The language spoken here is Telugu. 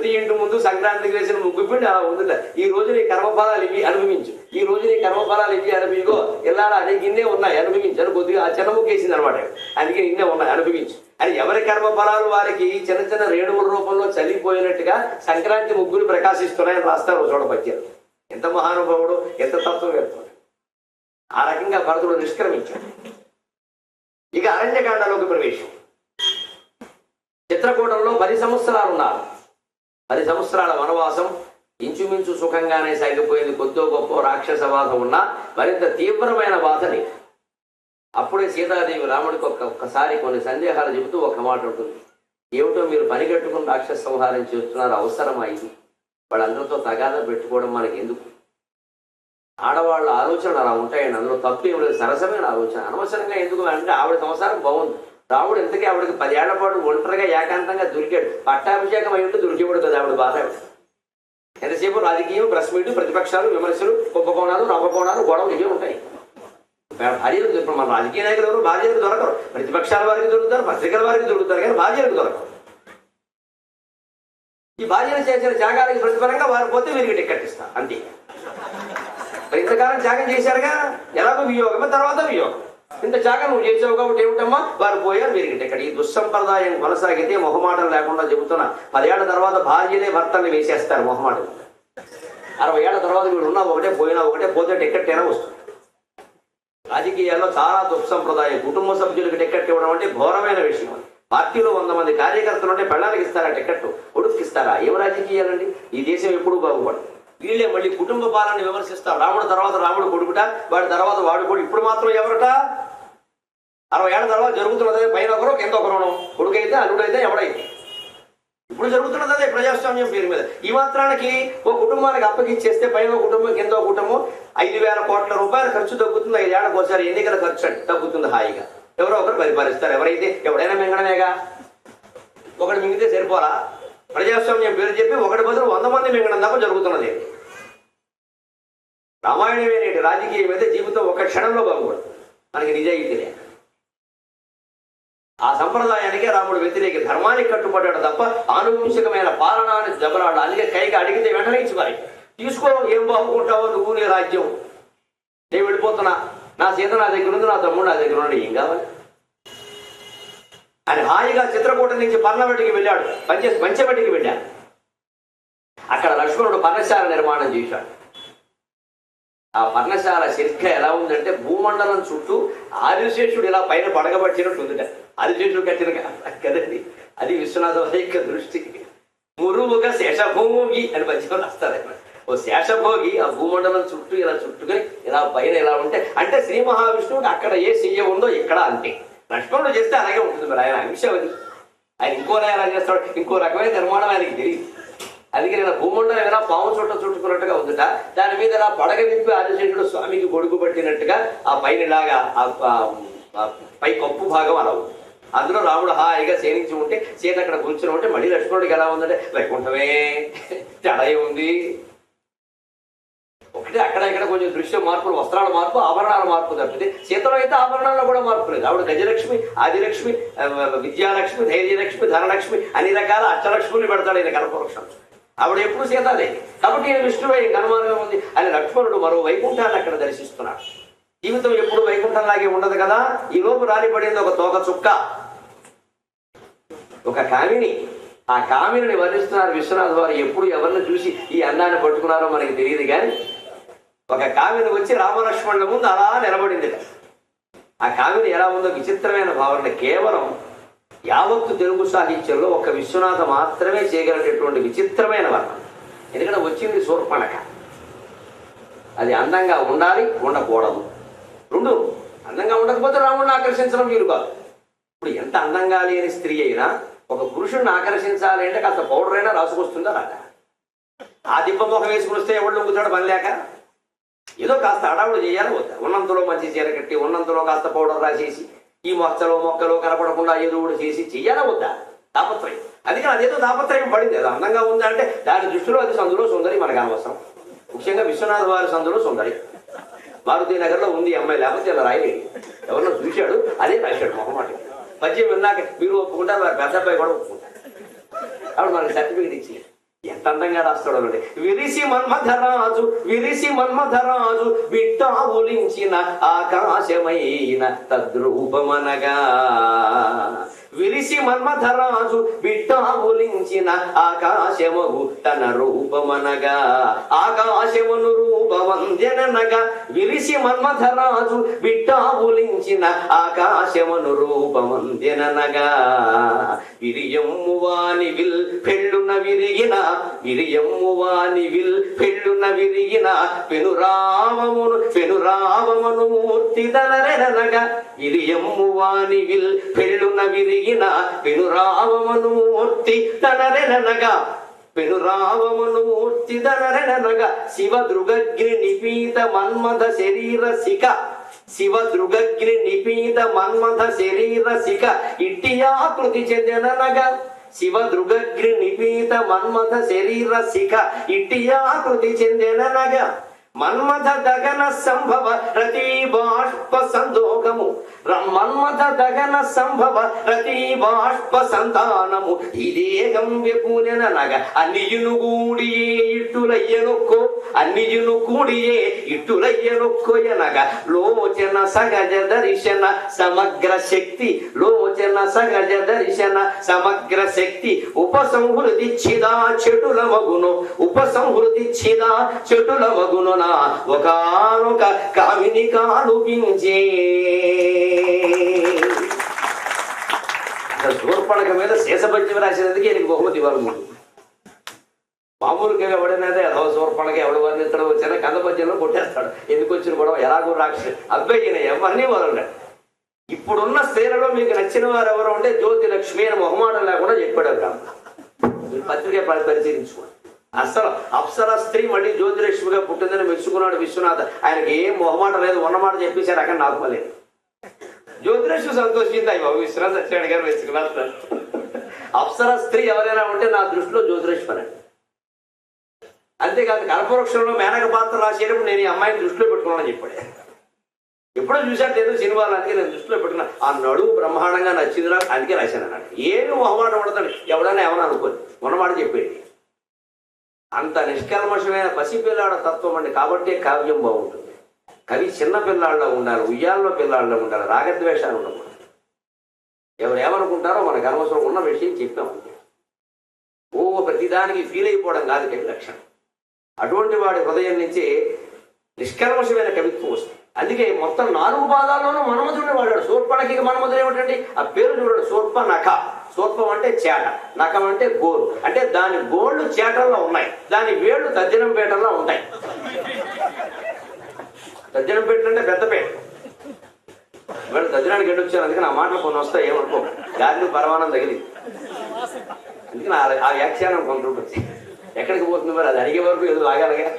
ప్రతి ఇంటి ముందు సంక్రాంతికి వేసిన ముగ్గు పిండి అలా ఉందిట ఈ రోజు నీ కర్మఫలాలు ఇవి అనుభవించు. ఈ రోజు నీ కర్మఫలాలు ఇవి అనుభవిగో ఇలా నీకు ఇన్నే ఉన్నాయి అనుభవించు. అని కొద్దిగా ఆ చిన్న ముగ్గు అనమాట అందుకే ఇన్నే ఉన్నాయి అనుభవించు. అని ఎవరి కర్మఫలాలు? వారికి చిన్న చిన్న రేణువుల రూపంలో చలిపోయినట్టుగా సంక్రాంతి ముగ్గులు ప్రకాశిస్తున్నాయని రాస్తారు చోట పద్యాలు ఎంత మహానుభావుడు ఎంత తత్వం వెళ్తాడు ఆ రకంగా భరతుడు నిష్క్రమించాడు. ఇక అరణ్యకాండలోకి ప్రవేశం. చిత్రకూటంలో పది సంవత్సరాలు ఉన్నారు పది సంవత్సరాల వనవాసం ఇంచుమించు సుఖంగానే సాగిపోయింది. కొద్దో గొప్ప రాక్షస బాధ ఉన్నా మరింత తీవ్రమైన బాధని. అప్పుడే సీతాదేవి రాముడికి ఒక్కొక్కసారి కొన్ని సందేహాలు చెబుతూ ఒక మాట ఉంటుంది. ఏమిటో మీరు పని కట్టుకుని రాక్షస సంహారం చేస్తున్నారు అవసరమా ఇది? వాళ్ళందరితో తగాదా పెట్టుకోవడం మనకి ఎందుకు ఆడవాళ్ళ ఆలోచనలు అలా ఉంటాయండి. అందులో తప్పు ఏమి లేదు. సరసమైన ఆలోచన. అనవసరంగా ఎందుకు అంటే ఆవిడ సంసారం బాగుంది. రాముడు ఇంతకీ ఆవిడకి పదేళ్ళ పాటు ఒంటరిగా ఏకాంతంగా దొరికాడు. పట్టాభిషేకం అయి ఉంటే దొరికేవాడు కదా ఆవిడ బాధ. ఎంతసేపు రాజకీయం ప్రెస్ మీట్ ప్రతిపక్షాలు విమర్శలు కుంభకోణాలు నవకోణాలు గొడవలు ఇవే ఉంటాయి. భార్యలు ఇప్పుడు మన రాజకీయ నాయకులు ఎవరు? భార్యలకు దొరకరు. ప్రతిపక్షాల వారికి దొరుకుతారు పత్రికల వారికి దొరుకుతారు కానీ భార్యలకు దొరకరు. ఈ భార్యలు చేసిన త్యాగాలకు ప్రతిఫలంగా వారు పోతే వీరికి టికెట్ ఇస్తారు అంతే. ఇంతకాలం త్యాగం చేశారుగా? ఎలాగో వియోగమే తర్వాత వియోగం ఇంత జాగ్రత్త నువ్వు చేసావు కాబట్టి ఏమిటమ్మా? వారు పోయారు మీరు ఇక్కడ ఈ దుస్సంప్రదాయం కొనసాగితే మొహమాటం లేకుండా చెబుతున్నా. పదేళ్ళ తర్వాత భార్యనే భర్తల్ని వేసేస్తారు మొహమాటం. అరవై ఏళ్ళ తర్వాత వీడు ఉన్నా ఒకటే పోయినా ఒకటే పోతే టికెట్ అయినా వస్తుంది. రాజకీయాల్లో చాలా దుస్సంప్రదాయం. కుటుంబ సభ్యులకు టికెట్ ఇవ్వడం అంటే ఘోరమైన విషయం పార్టీలో వంద మంది కార్యకర్తలు ఉంటే పెళ్ళానికి ఇస్తారా టికెట్ కొడుకుకి ఇస్తారా? ఏం రాజకీయాలండి? ఈ దేశం ఎప్పుడూ బాగుపడదు. వీళ్ళే మళ్ళీ కుటుంబ పాలన విమర్శిస్తారు. రాముడు తర్వాత రాముడు కొడుకుట వాడి తర్వాత వాడు కొడుకు. ఇప్పుడు మాత్రం ఎవరట? అరవై ఏళ్ళ తర్వాత జరుగుతున్నది పైన ఒకరు కింద ఒకరు కొడుకైతే అల్లుడైతే ఎవడైతే? ఇప్పుడు జరుగుతున్నది అదే ప్రజాస్వామ్యం పేరు మీద. ఈ మాత్రానికి ఓ కుటుంబానికి అప్పగిచ్చేస్తే పైన ఒక కుటుంబం కింద కుటుంబం ఐదు వేల కోట్ల రూపాయల ఖర్చు తగ్గుతుంది. ఐదేళ్ళకి ఒకసారి ఎన్నికల ఖర్చు అంటే తగ్గుతుంది హాయిగా. ఎవరో ఒకరు పరిపాలిస్తారు. ఎవరైతే ఎవడైనా మింగడమేగా? ఒకటి మింగితే సరిపోరా ప్రజాస్వామ్యం పేరు చెప్పి ఒకటి బదులు వంద మంది మింగడం దాకా జరుగుతున్నది. రామాయణమే నేటి రాజకీయం అయితే జీవితం ఒక క్షణంలో బాగుపడుతుంది. మనకి నిజాయితీ లేక ఆ సంప్రదాయానికే రాముడు వ్యతిరేక ధర్మానికి కట్టుబడ్డాడు తప్ప ఆనువంశికమైన పాలనాన్ని దెబ్బలాడు. అందుకే కైకి అడిగితే వెంటనే ఇచ్చి మరి తీసుకో ఏం బాగుంటావో నువ్వు నీ రాజ్యం. నేను వెళ్ళిపోతున్నా. నా సీత నా దగ్గర ఉంది నా తమ్ముడు నా దగ్గర ఉండి ఏం కావాలి? ఆయన హాయిగా చిత్రకూట నుంచి పర్ణవటికి వెళ్ళాడు. పంచ పంచవటికి వెళ్ళాడు. అక్కడ లక్ష్మణుడు పర్ణశాల నిర్మాణం చేశాడు. ఆ పర్ణశాల చరిత్ర ఎలా ఉందంటే భూమండలం చుట్టూ ఆదిశేషుడు ఇలా పైన పడగబట్టినట్టు ఉందిట. ఆదిశేషుడు కట్టిన కదండి? అది విశ్వనాథ యొక్క దృష్టి. మురువుగ శేషభోగి అని మధ్యలో రాస్తారు ఓ శేషభోగి ఆ భూమండలం చుట్టూ ఇలా చుట్టుకొని ఇలా పైన ఇలా ఉంటే అంటే శ్రీ మహావిష్ణువుడు అక్కడ ఏ శయ్య ఉందో ఇక్కడ అంతే. లక్ష్మణుడు చేస్తే అలాగే ఉంటుంది మరి. ఆయన అంశం అది ఆయన ఇంకోలా ఎలా చేస్తాడు? ఇంకో రకమైన నిర్మాణం ఆయనకి తెలియదు. అందుకే నేను భూమండలం ఏదైనా పాము చుట్ట చుట్టుకున్నట్టుగా ఉందట. దాని మీద ఇలా పడగ విప్పి ఆదిశేషుడు స్వామికి గొడుగు పట్టినట్టుగా ఆ పైన ఇలాగా ఆ- పై కప్పు భాగం అలా ఉంది. అందులో రాముడు హాయిగా సేనించి ఉంటే సీత అక్కడ కూర్చుని ఉంటే మళ్ళీ లక్ష్మణుడికి ఎలా ఉందంటే వైకుంఠమే తడై ఉంది ఒకటే అక్కడ ఇక్కడ కొంచెం దృశ్య మార్పులు వస్త్రాల మార్పు ఆభరణాల మార్పు తప్పితే సీతలో అయితే ఆభరణాల్లో కూడా మార్పు లేదు. ఆవిడ గజలక్ష్మి ఆదిలక్ష్మి విద్యాలక్ష్మి ధైర్యలక్ష్మి ధనలక్ష్మి అన్ని రకాల అష్టలక్ష్ములు పెడతాడు ఈయన కల్పవృక్షం. ఆవిడ ఎప్పుడు సీతాదే కాబట్టి ఈయన విష్ణువే అనుమానం ఉంది. అని లక్ష్మణుడు మరో వైకుంఠాన్ని అక్కడ దర్శిస్తున్నాడు. జీవితం ఎప్పుడు వైకుంఠంలాగే ఉండదు కదా? ఈ లోపు రాలిపడింది ఒక తోక చుక్క. ఒక కామిని. ఆ కామిని వర్ణిస్తున్నారు విశ్వనాథ్ వారు. ఎప్పుడు ఎవరిని చూసి ఈ అన్నాన్ని పట్టుకున్నారో మనకి తెలియదు కానీ ఒక కామిని వచ్చి రామలక్ష్మణుల ముందు అలా నిలబడింది ఆ కామిని ఎలా ఉందో విచిత్రమైన భావన. కేవలం యావత్తు తెలుగు సాహిత్యంలో ఒక విశ్వనాథ మాత్రమే చేయగలిగేటువంటి విచిత్రమైన వర్ణం ఎందుకంటే వచ్చింది శూర్పణక అది అందంగా ఉండాలి ఉండకూడదు. రెండు అందంగా ఉండకపోతే రాముడిని ఆకర్షించడం వీలు కాదు. ఇప్పుడు ఎంత అందంగా లేని స్త్రీ అయినా ఒక పురుషుడిని ఆకర్షించాలి అంటే కాస్త పౌడర్ అయినా రాసుకొస్తుందా రాదా ఆ దిబ్బ ముఖం వేసుకుని వస్తే ఎవడు నొక్కుతాడు పని లేక? ఏదో కాస్త అడావుడు చేయాలి వద్దా ఉన్నంతలో మంచి చీర కట్టి ఉన్నంతలో కాస్త పౌడర్ రాసేసి ఈ మొక్కలు మొక్కలు కనపడకుండా ఏదో చేసి చెయ్యాలా వద్దా? తాపత్రయం. అందుకని అదేదో తాపత్రయం పడింది. అది అందంగా ఉందా అంటే దాని దృష్టిలో అది సందులో సుందరి మనకు అనవసరం. ముఖ్యంగా విశ్వనాథ్ వారి సందులో సుందరి. మారుతి నగర్లో ఉంది అమ్మాయి లేకపోతే ఇలా రాయలేదు. ఎవరినో చూశాడు అదే రాశాడు మొహమాట. పద్యం విన్నాక మీరు ఒప్పుకుంటారు వారి పెద్ద అబ్బాయి కూడా ఒప్పుకుంటారు. అప్పుడు మనకి సర్టిఫికేట్ ఇచ్చి ఎంత అందంగా రాస్తాడు అండి విరిసి మన్మధరాజు విరిసి మన్మధరాజు విట్టావులించిన ఆకాశమైన తద్రూపమనగా. విరిసి మన్మధరాజు విట్టావులించిన ఆకాశమగు తన రూపమనగా. ఆకాశమును రూపవంద్యననగా విరిసి మన్మధరాజు విట్టావులించిన ఆకాశమును రూపవంద్యననగా విరియమ్ము వాని విల్ పెళ్ళున విరిగిన విరియమ్ము వాని విల్ పెళ్ళున విరిగిన పెనురామమును పెనురామమును మూర్తి దనరెనగా విరియమ్ము వాని విల్ పెళ్ళున విరిగిన పెనురామమును మూర్తి తనరెనగా పెనురావమును మూర్తి దనరెనగా శివ దృగగ్ని నిపీత మన్మథ శరీర శిఖ. శివ దృగగ్ని నిపీత మన్మథ శరీర శిఖ. ఇట్టియాకృతి చెందనగా శివ దృగగ్ని నిపీత మన్మథ శరీర శిఖ. ఇట్టియాకృతి చెందనగా మన్మథ దగన సంభవ రతి బాష్ప సందోగము మన్మథ దగన సంభవ రతి బాష్ప సంతానము ఇదేగం వ్యపూనెననగా అన్నియును కూడియే ఇట్టులయ్యనొక్కో అన్నియును కూడియే ఇట్టులయ్యనొక్కో ఎనగా లోచన సగజ దర్శన సమగ్ర శక్తి లోచన సగజ దర్శన సమగ్ర శక్తి ఉపసంహృతి చిదా చెటుల మగును ఉపసంహృతి చిదా చెటుల మగును నా ఒకనొక కామిని కాలుపించే శూర్పణక మీద శేషపద్యం రాసినందుకు ఈయనకి బహుమతి ఇవ్వాలి ముందు. మామూలుగా ఎవడనేదే అదో శూర్పణక ఎవడు వర్ణిస్తాడో వచ్చిన కందపద్యంలో కొట్టేస్తాడు. ఎందుకు వచ్చిన గొడవ? ఎలాగో రాక్షసు. అబ్బాయి ఎవరిని వదలడు ఇప్పుడున్న స్త్రీలలో మీకు నచ్చిన వారు ఎవరు ఉంటే జ్యోతి లక్ష్మి అని మొహమాటం లేకుండా చెప్పాడు గ్రామ పత్రిక పరిశీలించుకోండి. అసలు అప్సర స్త్రీ మళ్ళీ జ్యోతిలక్ష్మిగా పుట్టిందని మెచ్చుకున్నాడు విశ్వనాథ్. ఆయనకి ఏం మొహమాట లేదు ఉన్నమాట చెప్పేశారు అక్కడ నాకు మళ్ళీ. జ్యోతిలక్ష్మి సంతోషింది. అయ్యో బాబు విశ్వనాథ్ సత్యనారాయణ గారు మెచ్చుకున్నారు అప్సర స్త్రీ ఎవరైనా ఉంటే నా దృష్టిలో జ్యోతిలక్ష్మి అని. అంతేకాదు కల్పవృక్షంలో మేనక పాత్ర రాసేటప్పుడు నేను ఈ అమ్మాయిని దృష్టిలో పెట్టుకున్నానని చెప్పాడు. ఎప్పుడో చూశాను ఏదో సినిమాలు అందుకే నేను దృష్టిలో పెట్టుకున్నా. ఆ నడువు బ్రహ్మాండంగా నచ్చింది నాకు అందుకే రాశాను అన్నాడు. ఏమి మొహమాట పడతాడు ఎవడన్నా ఏమన్నా అనుకోని ఉన్నమాట చెప్పేది అంత నిష్కల్మషమైన పసిపిల్లాడ తత్వం అండి. కాబట్టే కావ్యం బాగుంటుంది. కవి చిన్న పిల్లాళ్ళలో ఉండాలి ఉయ్యాల్లో పిల్లాళ్ళలో ఉండాలి రాగద్వేషాలు ఉండకూడదు. ఎవరు ఏమనుకుంటారో మనకు అనవసరం ఉన్న విషయం చెప్పామంతే ఓ ప్రతిదానికి ఫీల్ అయిపోవడం కాదు కవి లక్షణం. అటువంటి వాడి హృదయం నుంచి నిష్కల్మషమైన కవిత్వం వస్తుంది. అందుకే మొత్తం నాలుగు పాదాల్లోనూ మనమధుడిని వాడాడు. సూర్పణకి మనమధుడు ఏమిటండి? ఆ పేరు చూడండి శూర్ప నఖ. శూర్పం అంటే చేట నఖం అంటే గోరు. అంటే దాని గోళ్ళు చేటల్లో ఉన్నాయి. దాని వేళ్ళు తద్దినం పేటల్లో ఉంటాయి. తద్దినం పేట అంటే పెద్దపేట. వీళ్ళు తద్దినానికి వచ్చాను అందుకని ఆ మాటలు కొన్ని వస్తాయి ఏమనుకో. గాలిని పరమానం తగిలింది అందుకని ఆ- వ్యాఖ్యానం కొంత ఎక్కడికి పోతుంది మరి? అది అడిగే వరకు ఏదో లాగాలిగా.